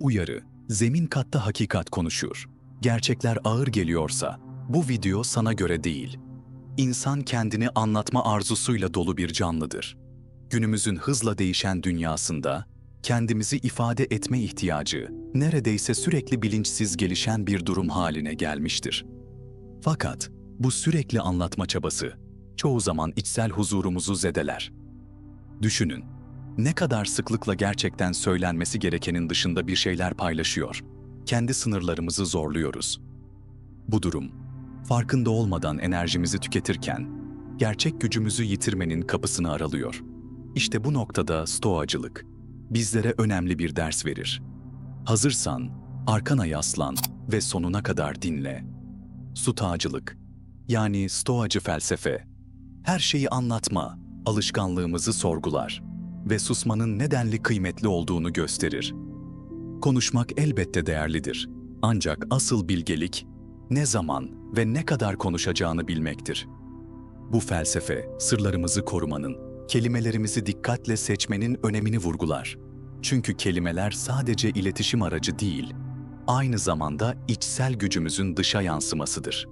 Uyarı, zemin katta hakikat konuşur. Gerçekler ağır geliyorsa, bu video sana göre değil. İnsan kendini anlatma arzusuyla dolu bir canlıdır. Günümüzün hızla değişen dünyasında, kendimizi ifade etme ihtiyacı, neredeyse sürekli bilinçsiz gelişen bir durum haline gelmiştir. Fakat bu sürekli anlatma çabası, çoğu zaman içsel huzurumuzu zedeler. Düşünün, ne kadar sıklıkla gerçekten söylenmesi gerekenin dışında bir şeyler paylaşıyor. Kendi sınırlarımızı zorluyoruz. Bu durum, farkında olmadan enerjimizi tüketirken, gerçek gücümüzü yitirmenin kapısını aralıyor. İşte bu noktada stoacılık, bizlere önemli bir ders verir. Hazırsan, arkana yaslan ve sonuna kadar dinle. Stoacılık, yani stoacı felsefe, her şeyi anlatma, alışkanlığımızı sorgular ve susmanın nedenli kıymetli olduğunu gösterir. Konuşmak elbette değerlidir. Ancak asıl bilgelik ne zaman ve ne kadar konuşacağını bilmektir. Bu felsefe sırlarımızı korumanın, kelimelerimizi dikkatle seçmenin önemini vurgular. Çünkü kelimeler sadece iletişim aracı değil, aynı zamanda içsel gücümüzün dışa yansımasıdır.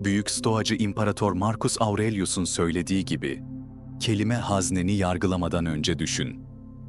Büyük Stoacı İmparator Marcus Aurelius'un söylediği gibi, kelime hazneni yargılamadan önce düşün.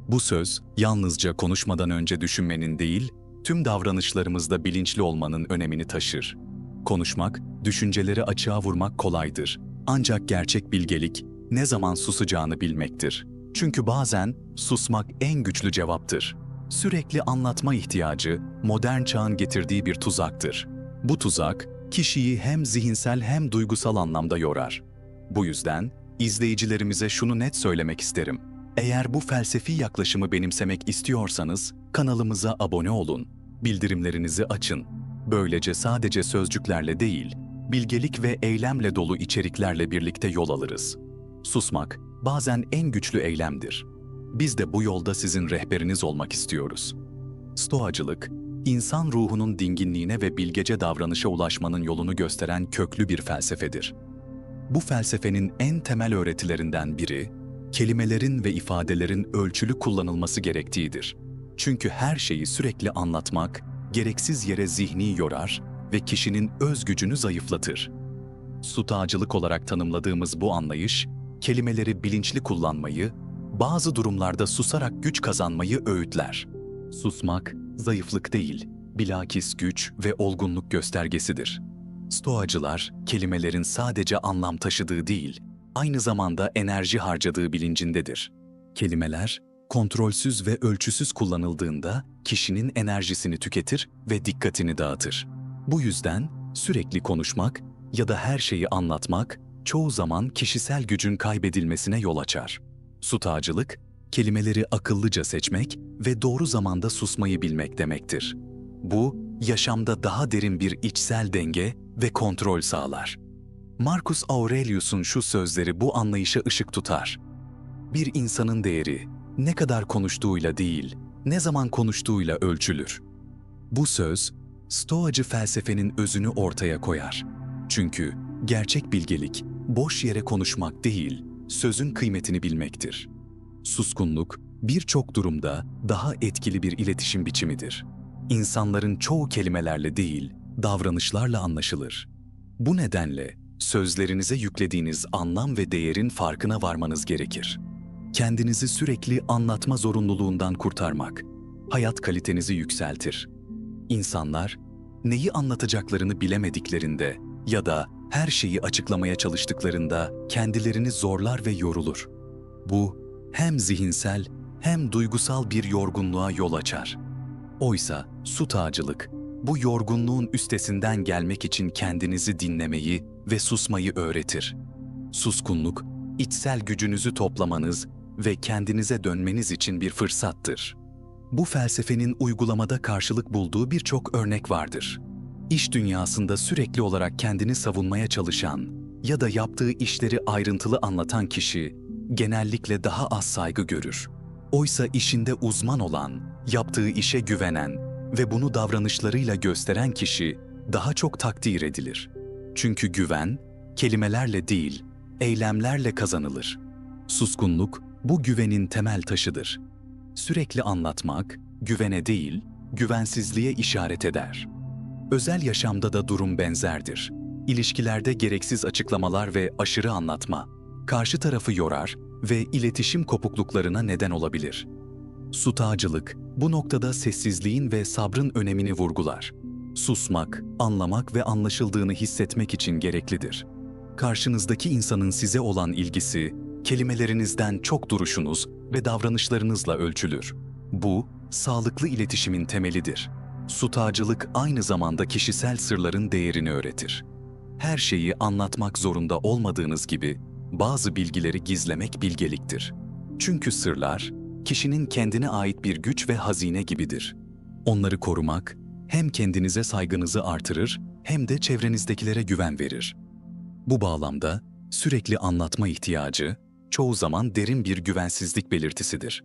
Bu söz, yalnızca konuşmadan önce düşünmenin değil, tüm davranışlarımızda bilinçli olmanın önemini taşır. Konuşmak, düşünceleri açığa vurmak kolaydır. Ancak gerçek bilgelik, ne zaman susacağını bilmektir. Çünkü bazen susmak en güçlü cevaptır. Sürekli anlatma ihtiyacı, modern çağın getirdiği bir tuzaktır. Bu tuzak, kişiyi hem zihinsel hem duygusal anlamda yorar. Bu yüzden izleyicilerimize şunu net söylemek isterim. Eğer bu felsefi yaklaşımı benimsemek istiyorsanız kanalımıza abone olun, bildirimlerinizi açın. Böylece sadece sözcüklerle değil, bilgelik ve eylemle dolu içeriklerle birlikte yol alırız. Susmak bazen en güçlü eylemdir. Biz de bu yolda sizin rehberiniz olmak istiyoruz. Stoacılık, insan ruhunun dinginliğine ve bilgece davranışa ulaşmanın yolunu gösteren köklü bir felsefedir. Bu felsefenin en temel öğretilerinden biri, kelimelerin ve ifadelerin ölçülü kullanılması gerektiğidir. Çünkü her şeyi sürekli anlatmak, gereksiz yere zihni yorar ve kişinin öz gücünü zayıflatır. Sutağcılık olarak tanımladığımız bu anlayış, kelimeleri bilinçli kullanmayı, bazı durumlarda susarak güç kazanmayı öğütler. Susmak, zayıflık değil, bilakis güç ve olgunluk göstergesidir. Stoacılar, kelimelerin sadece anlam taşıdığı değil, aynı zamanda enerji harcadığı bilincindedir. Kelimeler, kontrolsüz ve ölçüsüz kullanıldığında kişinin enerjisini tüketir ve dikkatini dağıtır. Bu yüzden sürekli konuşmak ya da her şeyi anlatmak çoğu zaman kişisel gücün kaybedilmesine yol açar. Sutağcılık, kelimeleri akıllıca seçmek ve doğru zamanda susmayı bilmek demektir. Bu, yaşamda daha derin bir içsel denge ve kontrol sağlar. Marcus Aurelius'un şu sözleri bu anlayışa ışık tutar. Bir insanın değeri ne kadar konuştuğuyla değil, ne zaman konuştuğuyla ölçülür. Bu söz, Stoacı felsefenin özünü ortaya koyar. Çünkü gerçek bilgelik boş yere konuşmak değil, sözün kıymetini bilmektir. Suskunluk birçok durumda daha etkili bir iletişim biçimidir. İnsanların çoğu kelimelerle değil, davranışlarla anlaşılır. Bu nedenle sözlerinize yüklediğiniz anlam ve değerin farkına varmanız gerekir. Kendinizi sürekli anlatma zorunluluğundan kurtarmak, hayat kalitenizi yükseltir. İnsanlar, neyi anlatacaklarını bilemediklerinde ya da her şeyi açıklamaya çalıştıklarında kendilerini zorlar ve yorulur. Bu, hem zihinsel hem duygusal bir yorgunluğa yol açar. Oysa sutağcılık, bu yorgunluğun üstesinden gelmek için kendinizi dinlemeyi ve susmayı öğretir. Suskunluk, içsel gücünüzü toplamanız ve kendinize dönmeniz için bir fırsattır. Bu felsefenin uygulamada karşılık bulduğu birçok örnek vardır. İş dünyasında sürekli olarak kendini savunmaya çalışan ya da yaptığı işleri ayrıntılı anlatan kişi genellikle daha az saygı görür. Oysa işinde uzman olan, yaptığı işe güvenen ve bunu davranışlarıyla gösteren kişi daha çok takdir edilir. Çünkü güven kelimelerle değil, eylemlerle kazanılır. Suskunluk bu güvenin temel taşıdır. Sürekli anlatmak güvene değil, güvensizliğe işaret eder. Özel yaşamda da durum benzerdir. İlişkilerde gereksiz açıklamalar ve aşırı anlatma, karşı tarafı yorar ve iletişim kopukluklarına neden olabilir. Sutağcılık, bu noktada sessizliğin ve sabrın önemini vurgular. Susmak, anlamak ve anlaşıldığını hissetmek için gereklidir. Karşınızdaki insanın size olan ilgisi, kelimelerinizden çok duruşunuz ve davranışlarınızla ölçülür. Bu, sağlıklı iletişimin temelidir. Sutağcılık aynı zamanda kişisel sırların değerini öğretir. Her şeyi anlatmak zorunda olmadığınız gibi, bazı bilgileri gizlemek bilgeliktir. Çünkü sırlar, kişinin kendine ait bir güç ve hazine gibidir. Onları korumak, hem kendinize saygınızı artırır hem de çevrenizdekilere güven verir. Bu bağlamda sürekli anlatma ihtiyacı çoğu zaman derin bir güvensizlik belirtisidir.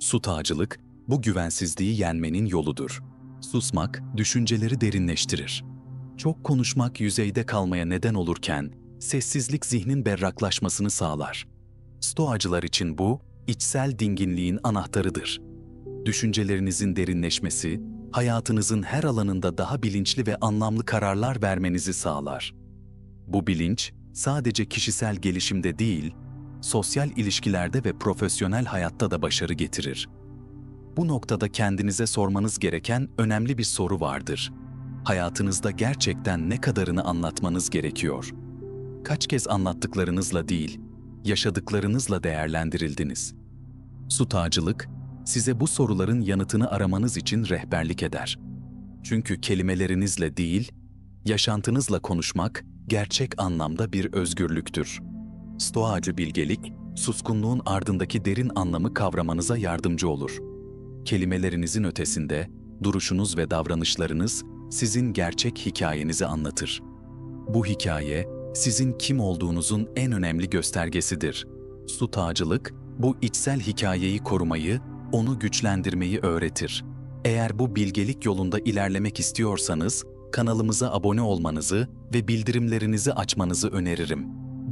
Sutağcılık bu güvensizliği yenmenin yoludur. Susmak düşünceleri derinleştirir. Çok konuşmak yüzeyde kalmaya neden olurken sessizlik zihnin berraklaşmasını sağlar. Stoacılar için bu içsel dinginliğin anahtarıdır. Düşüncelerinizin derinleşmesi hayatınızın her alanında daha bilinçli ve anlamlı kararlar vermenizi sağlar. Bu bilinç sadece kişisel gelişimde değil, sosyal ilişkilerde ve profesyonel hayatta da başarı getirir. Bu noktada kendinize sormanız gereken önemli bir soru vardır. Hayatınızda gerçekten ne kadarını anlatmanız gerekiyor? Kaç kez anlattıklarınızla değil, yaşadıklarınızla değerlendirildiniz? Sutağcılık, size bu soruların yanıtını aramanız için rehberlik eder. Çünkü kelimelerinizle değil, yaşantınızla konuşmak gerçek anlamda bir özgürlüktür. Stoacı bilgelik, suskunluğun ardındaki derin anlamı kavramanıza yardımcı olur. Kelimelerinizin ötesinde, duruşunuz ve davranışlarınız sizin gerçek hikayenizi anlatır. Bu hikaye, sizin kim olduğunuzun en önemli göstergesidir. Sutağcılık, bu içsel hikayeyi korumayı, onu güçlendirmeyi öğretir. Eğer bu bilgelik yolunda ilerlemek istiyorsanız, kanalımıza abone olmanızı ve bildirimlerinizi açmanızı öneririm.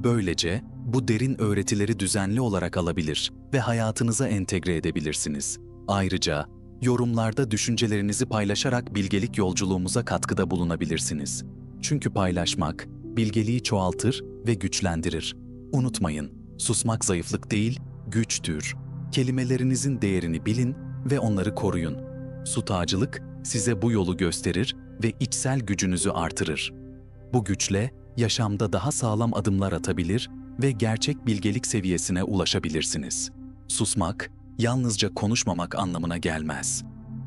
Böylece bu derin öğretileri düzenli olarak alabilir ve hayatınıza entegre edebilirsiniz. Ayrıca yorumlarda düşüncelerinizi paylaşarak bilgelik yolculuğumuza katkıda bulunabilirsiniz. Çünkü paylaşmak bilgeliği çoğaltır ve güçlendirir. Unutmayın, susmak zayıflık değil, güçtür. Kelimelerinizin değerini bilin ve onları koruyun. Sutağcılık size bu yolu gösterir ve içsel gücünüzü artırır. Bu güçle yaşamda daha sağlam adımlar atabilir ve gerçek bilgelik seviyesine ulaşabilirsiniz. Susmak, yalnızca konuşmamak anlamına gelmez.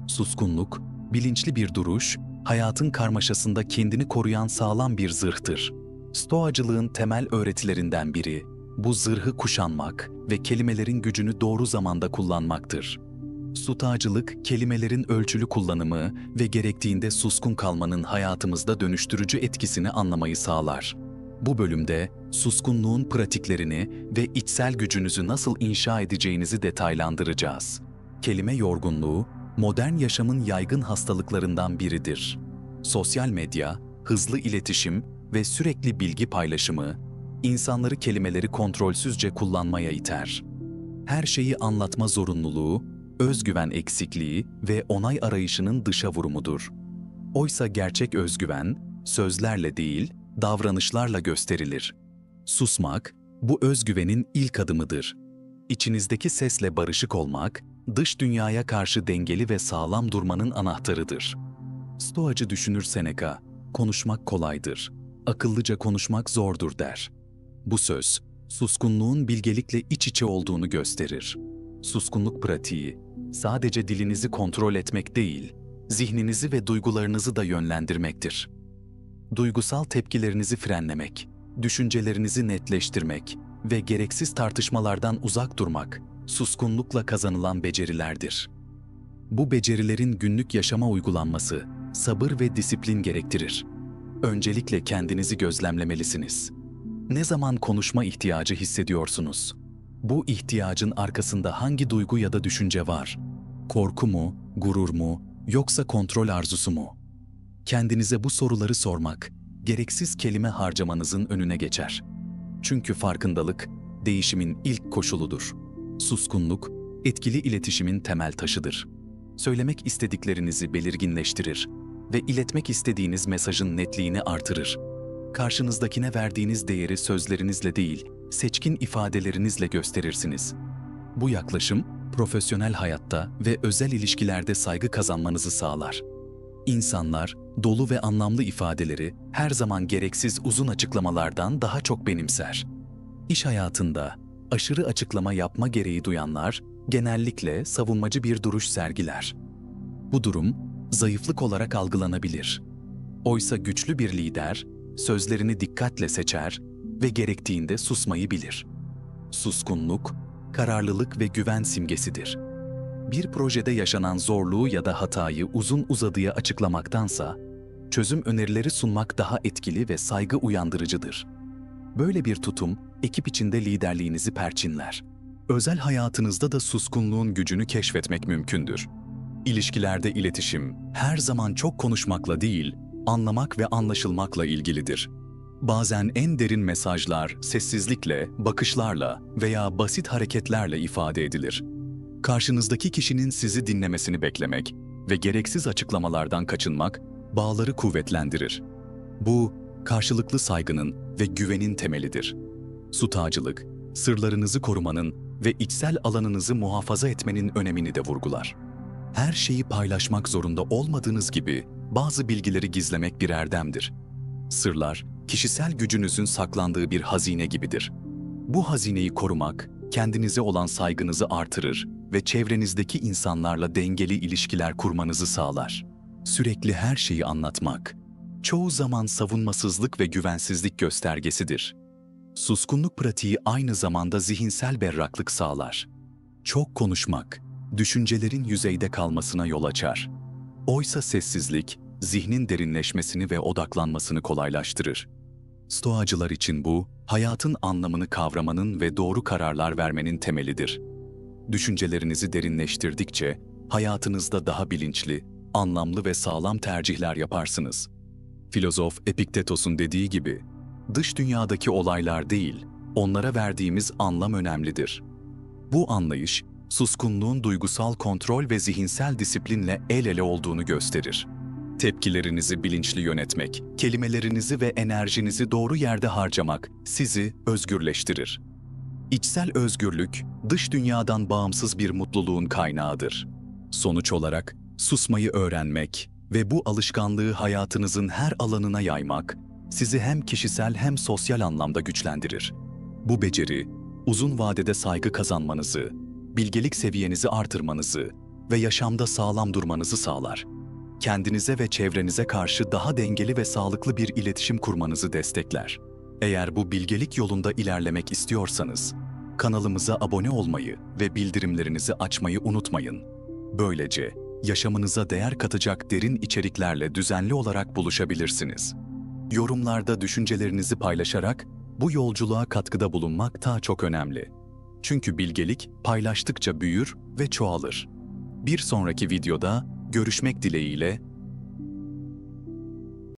Suskunluk, bilinçli bir duruş, hayatın karmaşasında kendini koruyan sağlam bir zırhtır. Stoacılığın temel öğretilerinden biri, bu zırhı kuşanmak ve kelimelerin gücünü doğru zamanda kullanmaktır. Sutağcılık, kelimelerin ölçülü kullanımı ve gerektiğinde suskun kalmanın hayatımızda dönüştürücü etkisini anlamayı sağlar. Bu bölümde suskunluğun pratiklerini ve içsel gücünüzü nasıl inşa edeceğinizi detaylandıracağız. Kelime yorgunluğu, modern yaşamın yaygın hastalıklarından biridir. Sosyal medya, hızlı iletişim ve sürekli bilgi paylaşımı, insanları kelimeleri kontrolsüzce kullanmaya iter. Her şeyi anlatma zorunluluğu, özgüven eksikliği ve onay arayışının dışa vurumudur. Oysa gerçek özgüven, sözlerle değil, davranışlarla gösterilir. Susmak, bu özgüvenin ilk adımıdır. İçinizdeki sesle barışık olmak, dış dünyaya karşı dengeli ve sağlam durmanın anahtarıdır. Stoacı düşünür Seneca, konuşmak kolaydır, akıllıca konuşmak zordur der. Bu söz, suskunluğun bilgelikle iç içe olduğunu gösterir. Suskunluk pratiği, sadece dilinizi kontrol etmek değil, zihninizi ve duygularınızı da yönlendirmektir. Duygusal tepkilerinizi frenlemek, düşüncelerinizi netleştirmek ve gereksiz tartışmalardan uzak durmak, suskunlukla kazanılan becerilerdir. Bu becerilerin günlük yaşama uygulanması, sabır ve disiplin gerektirir. Öncelikle kendinizi gözlemlemelisiniz. Ne zaman konuşma ihtiyacı hissediyorsunuz? Bu ihtiyacın arkasında hangi duygu ya da düşünce var? Korku mu, gurur mu, yoksa kontrol arzusu mu? Kendinize bu soruları sormak, gereksiz kelime harcamanızın önüne geçer. Çünkü farkındalık, değişimin ilk koşuludur. Suskunluk, etkili iletişimin temel taşıdır. söylemek istediklerinizi belirginleştirir ve iletmek istediğiniz mesajın netliğini artırır. Karşınızdakine verdiğiniz değeri sözlerinizle değil, seçkin ifadelerinizle gösterirsiniz. Bu yaklaşım, profesyonel hayatta ve özel ilişkilerde saygı kazanmanızı sağlar. İnsanlar, dolu ve anlamlı ifadeleri her zaman gereksiz uzun açıklamalardan daha çok benimser. İş hayatında aşırı açıklama yapma gereği duyanlar genellikle savunmacı bir duruş sergiler. Bu durum zayıflık olarak algılanabilir. Oysa güçlü bir lider sözlerini dikkatle seçer ve gerektiğinde susmayı bilir. Suskunluk, kararlılık ve güven simgesidir. Bir projede yaşanan zorluğu ya da hatayı uzun uzadıya açıklamaktansa, çözüm önerileri sunmak daha etkili ve saygı uyandırıcıdır. Böyle bir tutum, ekip içinde liderliğinizi perçinler. Özel hayatınızda da suskunluğun gücünü keşfetmek mümkündür. İlişkilerde iletişim her zaman çok konuşmakla değil, anlamak ve anlaşılmakla ilgilidir. Bazen en derin mesajlar sessizlikle, bakışlarla veya basit hareketlerle ifade edilir. Karşınızdaki kişinin sizi dinlemesini beklemek ve gereksiz açıklamalardan kaçınmak bağları kuvvetlendirir. Bu, karşılıklı saygının ve güvenin temelidir. Sutacılık, sırlarınızı korumanın ve içsel alanınızı muhafaza etmenin önemini de vurgular. Her şeyi paylaşmak zorunda olmadığınız gibi bazı bilgileri gizlemek bir erdemdir. Sırlar, kişisel gücünüzün saklandığı bir hazine gibidir. Bu hazineyi korumak, kendinize olan saygınızı artırır ve çevrenizdeki insanlarla dengeli ilişkiler kurmanızı sağlar. Sürekli her şeyi anlatmak, çoğu zaman savunmasızlık ve güvensizlik göstergesidir. Suskunluk pratiği aynı zamanda zihinsel berraklık sağlar. Çok konuşmak, düşüncelerin yüzeyde kalmasına yol açar. Oysa sessizlik, zihnin derinleşmesini ve odaklanmasını kolaylaştırır. Stoacılar için bu, hayatın anlamını kavramanın ve doğru kararlar vermenin temelidir. Düşüncelerinizi derinleştirdikçe, hayatınızda daha bilinçli, anlamlı ve sağlam tercihler yaparsınız. Filozof Epiktetos'un dediği gibi, dış dünyadaki olaylar değil, onlara verdiğimiz anlam önemlidir. Bu anlayış, suskunluğun duygusal kontrol ve zihinsel disiplinle el ele olduğunu gösterir. Tepkilerinizi bilinçli yönetmek, kelimelerinizi ve enerjinizi doğru yerde harcamak sizi özgürleştirir. İçsel özgürlük, dış dünyadan bağımsız bir mutluluğun kaynağıdır. Sonuç olarak susmayı öğrenmek ve bu alışkanlığı hayatınızın her alanına yaymak sizi hem kişisel hem sosyal anlamda güçlendirir. Bu beceri, uzun vadede saygı kazanmanızı, bilgelik seviyenizi artırmanızı ve yaşamda sağlam durmanızı sağlar. Kendinize ve çevrenize karşı daha dengeli ve sağlıklı bir iletişim kurmanızı destekler. Eğer bu bilgelik yolunda ilerlemek istiyorsanız, kanalımıza abone olmayı ve bildirimlerinizi açmayı unutmayın. Böylece yaşamınıza değer katacak derin içeriklerle düzenli olarak buluşabilirsiniz. Yorumlarda düşüncelerinizi paylaşarak bu yolculuğa katkıda bulunmak daha çok önemli. Çünkü bilgelik paylaştıkça büyür ve çoğalır. Bir sonraki videoda görüşmek dileğiyle